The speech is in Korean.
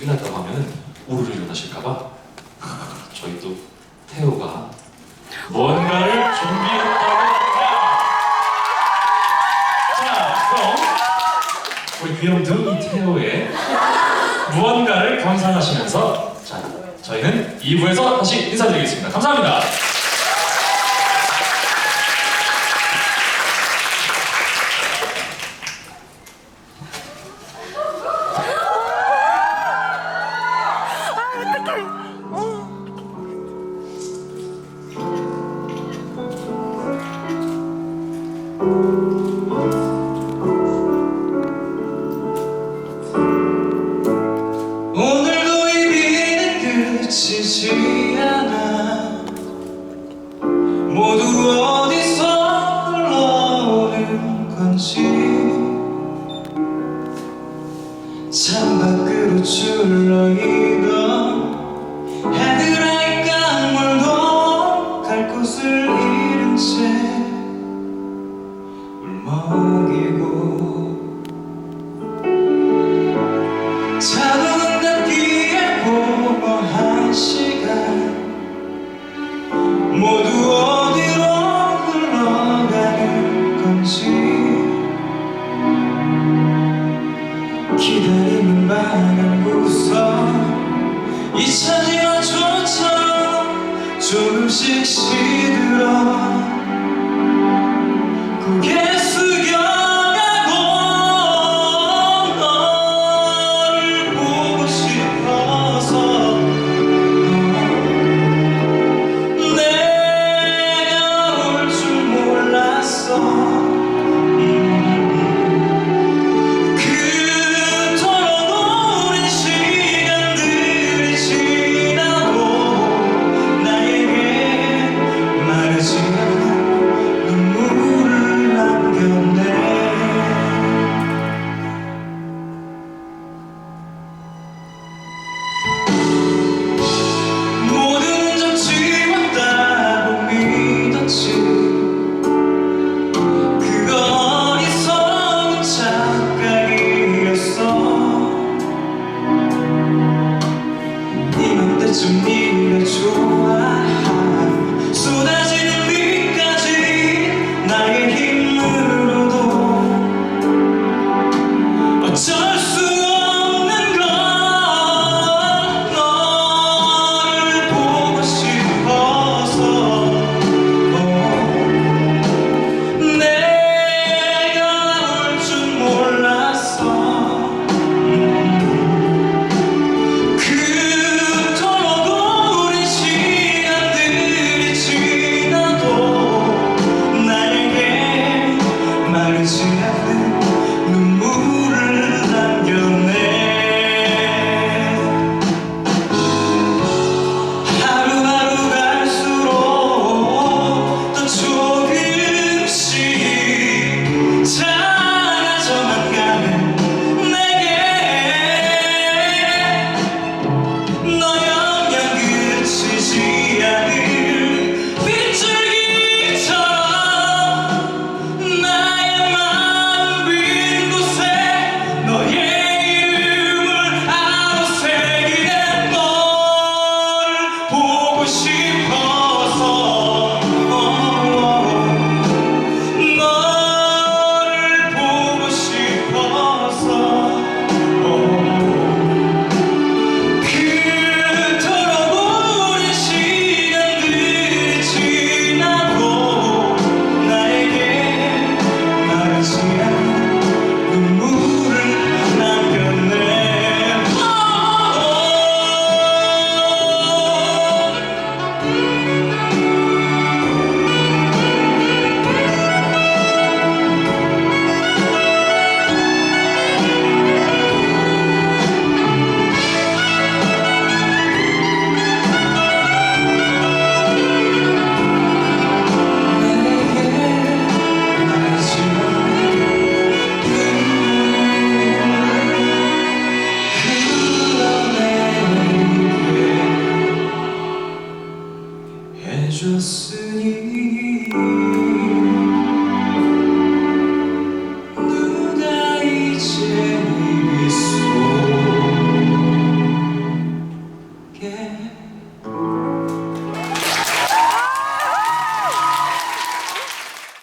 끝났다고 하면 우르르 일어나실까봐 저희 또 태호가 뭔가를 준비했다고 합니다. 자, 그럼 우리 귀염둥이 태호의 무언가를 감상하시면서 자, 저희는 2부에서 다시 인사드리겠습니다. 감사합니다. 오늘도 이 비는 그치지 않아. 모두 어디서 흘러오는 건지. 창 밖으로 출렁이던 기다림은 많은 구석 잊혀지마조차 조금씩 시 这说思念。